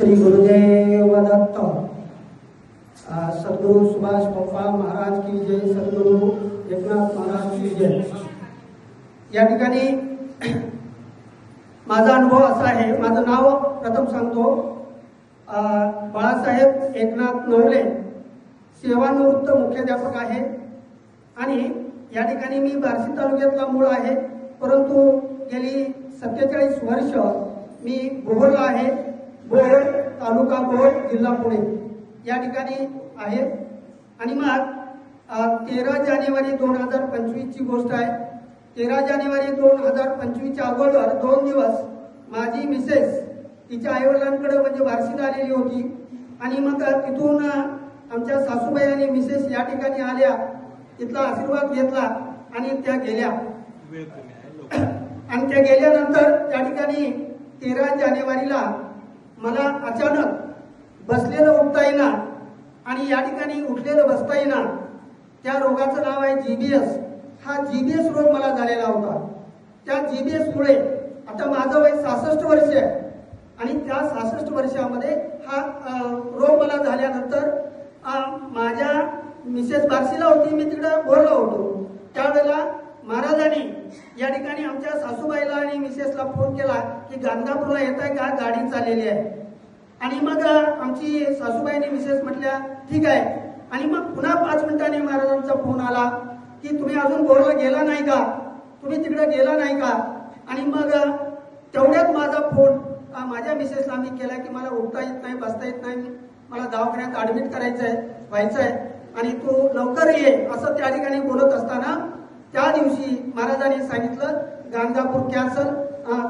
श्री गुरुदेव दत्त अ, सद्गुरु सुभाष पप्पा महाराज की जय सद्गुरु एकनाथ महाराज की जय। या ठिकाणी माझा अनुभव असा आहे माझं नाव प्रथम सांगतो. बाळासाहेब एकनाथ नवले सेवानिवृत्त मुख्याध्यापक आहे. आणि या ठिकाणी मी बार्शी तालुक्यातला मूळ आहे. परंतु गेली सत्तेचाळीस वर्ष मी बोहरला आहे. तालुका बोहर जिल्हा पुणे. या ठिकाणी आहे. आणि मग तेरा जानेवारी दोन हजार पंचवीसची गोष्ट आहे. तेरा जानेवारी दोन हजार पंचवीसच्या अगोदर दोन दिवस माझी मिसेस तिच्या आईवडिलांकडे म्हणजे बार्शीला आलेली होती. आणि मग तिथून आमच्या सासूबाई आणि मिसेस या ठिकाणी आल्या. तिथला आशीर्वाद घेतला आणि त्या गेल्या. आणि त्या गेल्यानंतर त्या ठिकाणी तेरा जानेवारीला मला अचानक बसलेलं उठता येईना आणि या ठिकाणी उठलेलं बसता येईना त्या रोगाचं नाव आहे जीबीएस हा जीबीएस रोग मला झालेला होता. त्या जीबीएस मुळे आता माझं वय सहासष्ट वर्ष आहे आणि त्या सहासष्ट वर्षामध्ये हा रोग मला झाल्यानंतर माझ्या मिसेस बार्शीला होती मी तिकडं बोललो होतो. त्यावेळेला महाराजांनी या ठिकाणी आमच्या सासूबाईला आणि मिसेसला फोन केला की गांधापूरला येत आहे का? गाडी चाललेली आहे. आणि मग आमची सासूबाईने मिसेस म्हटल्या ठीक आहे. आणि मग पुन्हा पाच मिनिटांनी महाराजांचा फोन आला की तुम्ही अजून बोरला गेला नाही का? तुम्ही तिकडे गेला नाही का? आणि मग तेवढ्यात माझा फोन माझ्या मिसेसला मी केला की मला उठता येत नाही बसता येत नाही. मला दवाखान्यात ऍडमिट करायचं आहे व्हायचं आहे आणि तू लवकर ये असं त्या ठिकाणी बोलत असताना त्या दिवशी महाराजांनी सांगितलं गांधापूर कॅन्सल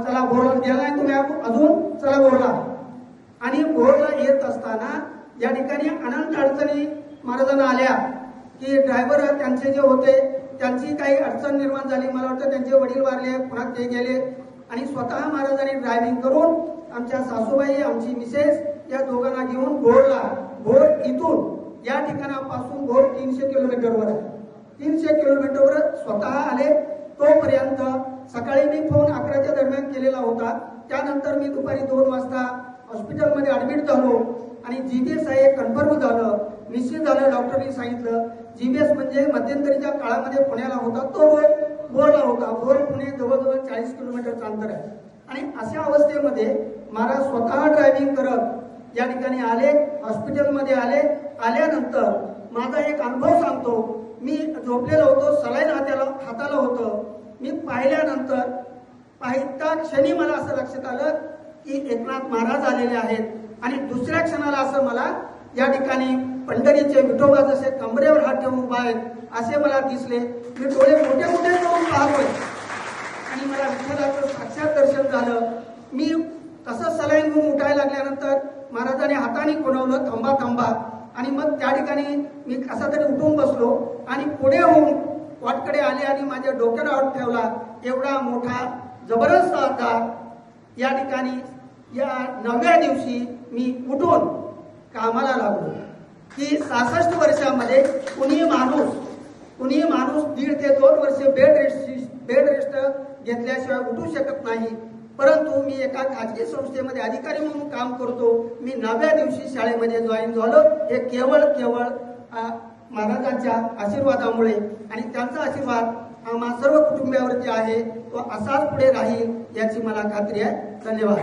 चला बोरला गेला नाही तुम्ही अजून चला बोरला. आणि बोरला येत असताना या ठिकाणी अनंत अडचणी महाराजांना आल्या की ड्रायव्हर त्यांचे जे होते त्यांची काही अडचण निर्माण झाली. मला वाटतं त्यांचे वडील वारले पुन्हा ते गेले. आणि स्वतः महाराजांनी ड्रायव्हिंग करून आमच्या सासूबाई आमची मिसेस या दोघांना घेऊन भोरला भोर इथून या ठिकाणापासून भोर तीनशे किलोमीटरवर आहे. तीनशे किलोमीटरवर स्वतः आले. तोपर्यंत सकाळी मी फोन अकराच्या दरम्यान केलेला होता. त्यानंतर मी दुपारी दोन वाजता हॉस्पिटलमध्ये ऍडमिट झालो आणि जीबीएस आहे कन्फर्म झालं. निश्चित झालं डॉक्टरनी सांगितलं. जीबीएस म्हणजे मध्यंतरीच्या काळामध्ये पुण्याला होता. तो भोरला बोरला होता. बोर पुणे जवळजवळ चाळीस किलोमीटरचं अंतर आहे. आणि अशा अवस्थेमध्ये महाराज स्वतः ड्रायव्हिंग करत या ठिकाणी आले हॉस्पिटलमध्ये आले. आल्यानंतर माझा एक अनुभव सांगतो. झोपलेलं होतो सलाईन हाताला हाताला होतं. मी पाहिल्यानंतर पाहिता क्षणी मला असं लक्षात आलं की एकनाथ महाराज आलेले आहेत. आणि दुसऱ्या क्षणाला असं मला या ठिकाणी पंढरीचे विठोबा जसे कमरेवर हात ठेवून उभा आहेत असे मला दिसले. मी डोळे मोठे मोठे करून पाहतोय. आणि मला विठ्ठलाचं साक्षात दर्शन झालं. मी तसं सलाईन घेऊन उठायला लागल्यानंतर महाराजाने हाताने कोणवलं थांबा थांबा. आणि मग त्या ठिकाणी मी कसा तरी उठून बसलो आणि पुढे होऊन वाटकडे आले आणि माझ्या डोक्याला हात ठेवला. एवढा मोठा जबरदस्त आधार या ठिकाणी या नवव्या दिवशी मी उठून कामाला लागलो. की सहासष्ट वर्षामध्ये कुणी माणूस कुणी माणूस दीड ते दोन वर्ष बेड रेस्ट बेड रेस्ट घेतल्याशिवाय उठू शकत नाही. परंतु मी एका खाजगी संस्थेमध्ये अधिकारी म्हणून काम करतो. मी नव्या दिवशी शाळेमध्ये जॉईन झालो. हे केवळ केवळ महाराजांच्या आशीर्वादामुळे आणि त्यांचा आशीर्वाद आम्हा सर्व कुटुंबियावरती आहे. तो असाच पुढे राहील याची मला खात्री आहे. धन्यवाद.